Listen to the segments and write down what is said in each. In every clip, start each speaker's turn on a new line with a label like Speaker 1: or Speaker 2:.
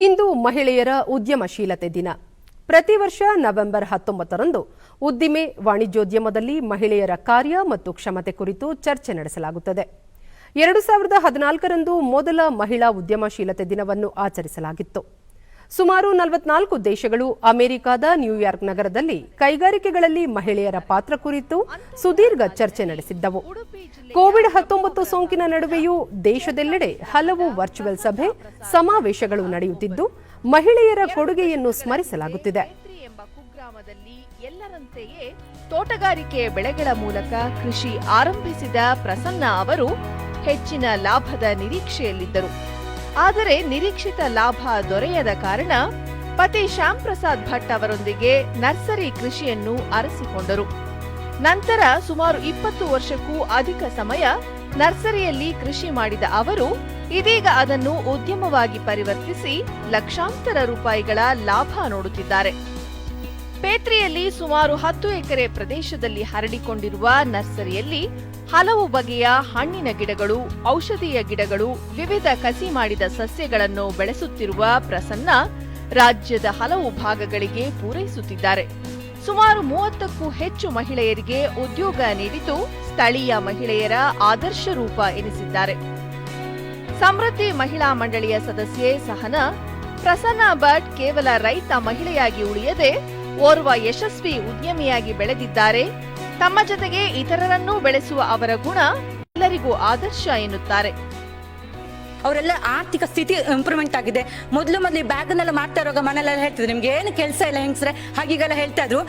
Speaker 1: ಇಂದು ಮಹಿಳೆಯರ ಉದ್ಯಮಶೀಲತೆ ದಿನ. ಪ್ರತಿ ವರ್ಷ ನವೆಂಬರ್ ಹತ್ತೊಂಬತ್ತರಂದು ಉದ್ದಿಮೆ ವಾಣಿಜ್ಯೋದ್ಯಮದಲ್ಲಿ ಮಹಿಳೆಯರ ಕಾರ್ಯ ಮತ್ತು ಕ್ಷಮತೆ ಕುರಿತು ಚರ್ಚೆ ನಡೆಸಲಾಗುತ್ತದೆ. ಎರಡು ಸಾವಿರದ ಹದಿನಾಲ್ಕರಂದು ಮೊದಲ ಮಹಿಳಾ ಉದ್ಯಮಶೀಲತೆ ದಿನವನ್ನು ಆಚರಿಸಲಾಗಿತ್ತು. ಸುಮಾರು ನಲವತ್ನಾಲ್ಕು ದೇಶಗಳು ಅಮೆರಿಕದ ನ್ಯೂಯಾರ್ಕ್ ನಗರದಲ್ಲಿ ಕೈಗಾರಿಕೆಗಳಲ್ಲಿ ಮಹಿಳೆಯರ ಪಾತ್ರ ಕುರಿತು ಸುದೀರ್ಘ ಚರ್ಚೆ ನಡೆಸಿದ್ದವು. ಕೋವಿಡ್ ಹತ್ತೊಂಬತ್ತು ಸೋಂಕಿನ ನಡುವೆಯೂ ದೇಶದೆಲ್ಲೆಡೆ ಹಲವು ವರ್ಚುವಲ್ ಸಭೆ, ಸಮಾವೇಶಗಳು ನಡೆಯುತ್ತಿದ್ದು, ಮಹಿಳೆಯರ ಕೊಡುಗೆಯನ್ನು ಸ್ಮರಿಸಲಾಗುತ್ತಿದೆ.
Speaker 2: ಎಲ್ಲರಂತೆಯೇ ತೋಟಗಾರಿಕೆ ಬೆಳೆಗಳ ಮೂಲಕ ಕೃಷಿ ಆರಂಭಿಸಿದ ಪ್ರಸನ್ನ ಅವರು ಹೆಚ್ಚಿನ ಲಾಭದ ನಿರೀಕ್ಷೆಯಲ್ಲಿದ್ದರು. ಆದರೆ ನಿರೀಕ್ಷಿತ ಲಾಭ ದೊರೆಯದ ಕಾರಣ ಪತಿ ಶ್ಯಾಮ್ ಪ್ರಸಾದ್ ಭಟ್ ಅವರೊಂದಿಗೆ ನರ್ಸರಿ ಕೃಷಿಯನ್ನು ಅರಸಿಕೊಂಡರು ನಂತರ ಸುಮಾರು ಇಪ್ಪತ್ತು ವರ್ಷಕ್ಕೂ ಅಧಿಕ ಸಮಯ ನರ್ಸರಿಯಲ್ಲಿ ಕೃಷಿ ಮಾಡಿದ ಅವರು, ಇದೀಗ ಅದನ್ನು ಉದ್ಯಮವಾಗಿ ಪರಿವರ್ತಿಸಿ ಲಕ್ಷಾಂತರ ರೂಪಾಯಿಗಳ ಲಾಭ ನೋಡುತ್ತಿದ್ದಾರೆ. ಪೇತ್ರಿಯಲ್ಲಿ ಸುಮಾರು ಹತ್ತು ಎಕರೆ ಪ್ರದೇಶದಲ್ಲಿ ಹರಡಿಕೊಂಡಿರುವ ನರ್ಸರಿಯಲ್ಲಿ ಹಲವು ಬಗೆಯ ಹಣ್ಣಿನ ಗಿಡಗಳು, ಔಷಧೀಯ ಗಿಡಗಳು, ವಿವಿಧ ಕಸಿ ಮಾಡಿದ ಸಸ್ಯಗಳನ್ನು ಬೆಳೆಸುತ್ತಿರುವ ಪ್ರಸನ್ನ ರಾಜ್ಯದ ಹಲವು ಭಾಗಗಳಿಗೆ ಪೂರೈಸುತ್ತಿದ್ದಾರೆ. ಸುಮಾರು ಮೂವತ್ತಕ್ಕೂ ಹೆಚ್ಚು ಮಹಿಳೆಯರಿಗೆ ಉದ್ಯೋಗ ನೀಡಿದ್ದು ಸ್ಥಳೀಯ ಮಹಿಳೆಯರ ಆದರ್ಶ ರೂಪ ಎನಿಸಿದ್ದಾರೆ. ಸಮೃದ್ಧಿ ಮಹಿಳಾ ಮಂಡಳಿಯ ಸದಸ್ಯೆ ಸಹನಾ, ಪ್ರಸನ್ನ ಭಟ್ ಕೇವಲ ರೈತ ಮಹಿಳೆಯಾಗಿ ಉಳಿಯದೆ ಓರ್ವ ಯಶಸ್ವಿ ಉದ್ಯಮಿಯಾಗಿ ಬೆಳೆದಿದ್ದಾರೆ. ತಮ್ಮ ಜೊತೆಗೆ ಇತರರನ್ನೂ ಬೆಳೆಸುವ ಅವರ ಗುಣ ಎಲ್ಲರಿಗೂ ಆದರ್ಶ ಎನ್ನುತ್ತಾರೆ.
Speaker 3: ಅವರೆಲ್ಲ ಆರ್ಥಿಕ ಸ್ಥಿತಿ ಇಂಪ್ರೂವ್ಮೆಂಟ್ ಆಗಿದೆ. ಮೊದಲು ಮೊದಲು ಬ್ಯಾಗ್ನೆಲ್ಲ ಮಾಡ್ತಾ ಇರುವಾಗ ಮನೆಯಲ್ಲೆಲ್ಲ ಹೇಳ್ತಿದ್ರು, ನಿಮ್ಗೆ ಏನು ಕೆಲಸ ಇಲ್ಲ ಹೆಂಗಸ್ರೆ? ಹಾಗೀಗೆಲ್ಲ ಹೇಳ್ತಾ ಇದ್ರು.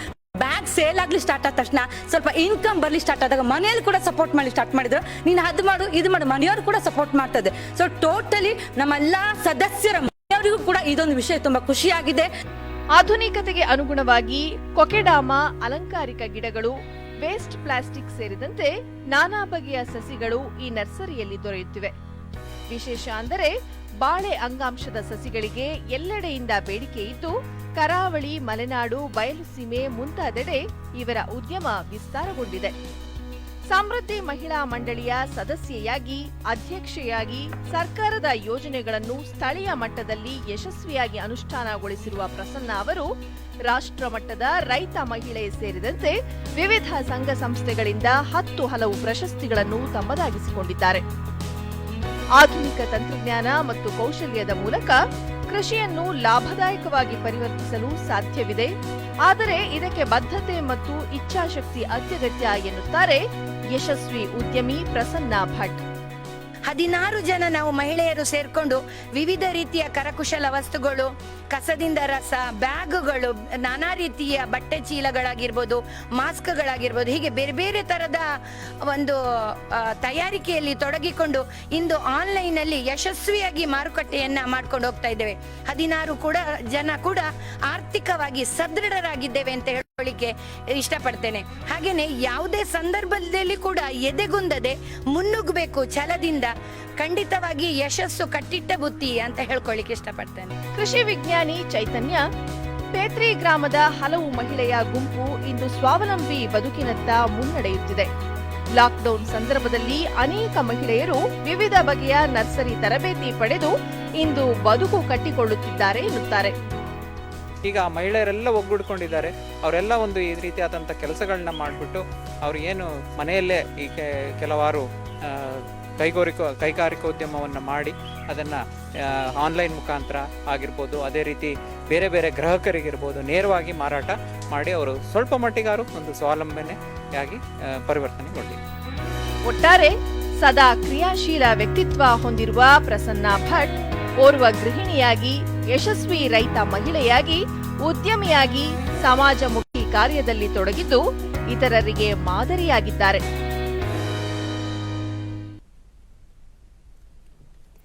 Speaker 3: ಬ್ಯಾಗ್ ಸೇಲ್ ಆಗ್ಲಿ ಸ್ಟಾರ್ಟ್ ಆದ ತಕ್ಷಣ ಸ್ವಲ್ಪ ಇನ್ಕಮ್ ಬರ್ಲಿ ಸ್ಟಾರ್ಟ್ ಆದಾಗ ಮನೆಯಲ್ಲಿ ಕೂಡ ಸಪೋರ್ಟ್ ಮಾಡಿ ಸ್ಟಾರ್ಟ್ ಮಾಡಿದ್ರು. ನೀನು ಅದು ಮಾಡು, ಇದು ಮಾಡು, ಮನೆಯವರು ಕೂಡ ಸಪೋರ್ಟ್ ಮಾಡ್ತದೆ ಸೊ ಟೋಟಲಿ ನಮ್ಮೆಲ್ಲ ಸದಸ್ಯರ ಮನೆಯವರಿಗೂ ಕೂಡ ಇದೊಂದು ವಿಷಯ ತುಂಬಾ ಖುಷಿಯಾಗಿದೆ.
Speaker 2: ಆಧುನಿಕತೆಗೆ ಅನುಗುಣವಾಗಿ ಕೊಕೆಡಾಮ, ಅಲಂಕಾರಿಕ ಗಿಡಗಳು, ವೇಸ್ಟ್ ಪ್ಲಾಸ್ಟಿಕ್ ಸೇರಿದಂತೆ ನಾನಾ ಬಗೆಯ ಸಸಿಗಳು ಈ ನರ್ಸರಿಯಲ್ಲಿ ದೊರೆಯುತ್ತಿವೆ. ವಿಶೇಷ ಅಂದರೆ ಬಾಳೆ ಅಂಗಾಂಶದ ಸಸಿಗಳಿಗೆ ಎಲ್ಲೆಡೆಯಿಂದ ಬೇಡಿಕೆ ಇದ್ದು, ಕರಾವಳಿ, ಮಲೆನಾಡು, ಬಯಲುಸೀಮೆ ಮುಂತಾದೆಡೆ ಇವರ ಉದ್ಯಮ ವಿಸ್ತಾರಗೊಂಡಿದೆ. ಸಮೃದ್ಧಿ ಮಹಿಳಾ ಮಂಡಳಿಯ ಸದಸ್ಯೆಯಾಗಿ, ಅಧ್ಯಕ್ಷೆಯಾಗಿ ಸರ್ಕಾರದ ಯೋಜನೆಗಳನ್ನು ಸ್ಥಳೀಯ ಮಟ್ಟದಲ್ಲಿ ಯಶಸ್ವಿಯಾಗಿ ಅನುಷ್ಠಾನಗೊಳಿಸಿರುವ ಪ್ರಸನ್ನ ಅವರು ರಾಷ್ಟ್ರ ಮಟ್ಟದ ರೈತ ಮಹಿಳೆ ಸೇರಿದಂತೆ ವಿವಿಧ ಸಂಘ ಸಂಸ್ಥೆಗಳಿಂದ ಹತ್ತು ಹಲವು ಪ್ರಶಸ್ತಿಗಳನ್ನು ತಮ್ಮದಾಗಿಸಿಕೊಂಡಿದ್ದಾರೆ. ಆಧುನಿಕ ತಂತ್ರಜ್ಞಾನ ಮತ್ತು ಕೌಶಲ್ಯದ ಮೂಲಕ ಕೃಷಿಯನ್ನು ಲಾಭದಾಯಕವಾಗಿ ಪರಿವರ್ತಿಸಲು ಸಾಧ್ಯವಿದೆ. ಆದರೆ ಇದಕ್ಕೆ ಬದ್ಧತೆ ಮತ್ತು ಇಚ್ಛಾಶಕ್ತಿ ಅತ್ಯಗತ್ಯ ಎನ್ನುತ್ತಾರೆ ಯಶಸ್ವಿ ಉದ್ಯಮಿ ಪ್ರಸನ್ನ ಭಟ್.
Speaker 4: ಹದಿನಾರು ಜನ ನಾವು ಮಹಿಳೆಯರು ಸೇರ್ಕೊಂಡು ವಿವಿಧ ರೀತಿಯ ಕರಕುಶಲ ವಸ್ತುಗಳು, ಕಸದಿಂದ ರಸ, ಬ್ಯಾಗುಗಳು, ನಾನಾ ರೀತಿಯ ಬಟ್ಟೆ ಚೀಲಗಳಾಗಿರ್ಬೋದು, ಮಾಸ್ಕ್ಗಳಾಗಿರ್ಬೋದು, ಹೀಗೆ ಬೇರೆ ಬೇರೆ ತರದ ಒಂದು ತಯಾರಿಕೆಯಲ್ಲಿ ತೊಡಗಿಕೊಂಡು ಇಂದು ಆನ್ಲೈನಲ್ಲಿ ಯಶಸ್ವಿಯಾಗಿ ಮಾರುಕಟ್ಟೆಯನ್ನ ಮಾಡ್ಕೊಂಡು ಹೋಗ್ತಾ ಇದ್ದೇವೆ. ಹದಿನಾರು ಕೂಡ ಜನ ಕೂಡ ಆರ್ಥಿಕವಾಗಿ ಸದೃಢರಾಗಿದ್ದೇವೆ ಅಂತ ಹೇಳ್ಕೊಳ್ಳಿಕ್ಕೆ ಇಷ್ಟಪಡ್ತೇನೆ. ಹಾಗೇನೆ ಯಾವುದೇ ಸಂದರ್ಭದಲ್ಲಿ ಕೂಡ ಎದೆಗುಂದದೆ ಮುನ್ನುಗ್ಬೇಕು ಛಲದಿಂದ ಖಂಡಿತವಾಗಿ ಯಶಸ್ಸು ಕಟ್ಟಿಟ್ಟ ಬುತ್ತಿ ಅಂತ ಹೇಳ್ಕೊಳ್ಳಿಕ್ಕೆ ಇಷ್ಟಪಡ್ತೇನೆ.
Speaker 2: ಕೃಷಿ ವಿಜ್ಞಾನಿ ಚೈತನ್ಯ, ಪೇತ್ರಿ ಗ್ರಾಮದ ಹಲವು ಮಹಿಳೆಯ ಗುಂಪು ಇಂದು ಸ್ವಾವಲಂಬಿ ಬದುಕಿನತ್ತ ಮುನ್ನಡೆಯುತ್ತಿದೆ. ಲಾಕ್ಡೌನ್ ಸಂದರ್ಭದಲ್ಲಿ ಅನೇಕ ಮಹಿಳೆಯರು ವಿವಿಧ ಬಗೆಯ ನರ್ಸರಿ ತರಬೇತಿ ಪಡೆದು ಇಂದು ಬದುಕು ಕಟ್ಟಿಕೊಳ್ಳುತ್ತಿದ್ದಾರೆ ಎನ್ನುತ್ತಾರೆ.
Speaker 5: ಈಗ ಆ ಮಹಿಳೆಯರೆಲ್ಲ ಒಗ್ಗೂಡ್ಕೊಂಡಿದ್ದಾರೆ. ಅವರೆಲ್ಲ ಒಂದು ಈ ರೀತಿಯಾದಂಥ ಕೆಲಸಗಳನ್ನ ಮಾಡಿಬಿಟ್ಟು ಅವರು ಏನು ಮನೆಯಲ್ಲೇ ಈ ಕೆಲವಾರು ಕೈಗೋರಿಕೋ ಕೈಗಾರಿಕಾ, ಕೈಗಾರಿಕೋದ್ಯಮವನ್ನು ಮಾಡಿ ಅದನ್ನು ಆನ್ಲೈನ್ ಮುಖಾಂತರ ಆಗಿರ್ಬೋದು, ಅದೇ ರೀತಿ ಬೇರೆ ಬೇರೆ ಗ್ರಾಹಕರಿಗಿರ್ಬೋದು, ನೇರವಾಗಿ ಮಾರಾಟ ಮಾಡಿ ಅವರು ಸ್ವಲ್ಪ ಮಟ್ಟಿಗಾರು ಒಂದು ಸ್ವಾವಲಂಬನೆಯಾಗಿ ಪರಿವರ್ತನೆ ಪರಿವರ್ತನೆಗೊಂಡಿದ್ದಾರೆ
Speaker 2: ಒಟ್ಟಾರೆ ಸದಾ ಕ್ರಿಯಾಶೀಲ ವ್ಯಕ್ತಿತ್ವ ಹೊಂದಿರುವ ಪ್ರಸನ್ನ ಭಟ್, ಓರ್ವ ಗೃಹಿಣಿಯಾಗಿ ಯಶಸ್ವಿ ರೈತ ಮಹಿಳೆಯಾಗಿ ಉದ್ಯಮಿಯಾಗಿ ಸಮಾಜಮುಖಿ ಕಾರ್ಯದಲ್ಲಿ ತೊಡಗಿದ್ದು ಇತರರಿಗೆ ಮಾದರಿಯಾಗಿದ್ದಾರೆ.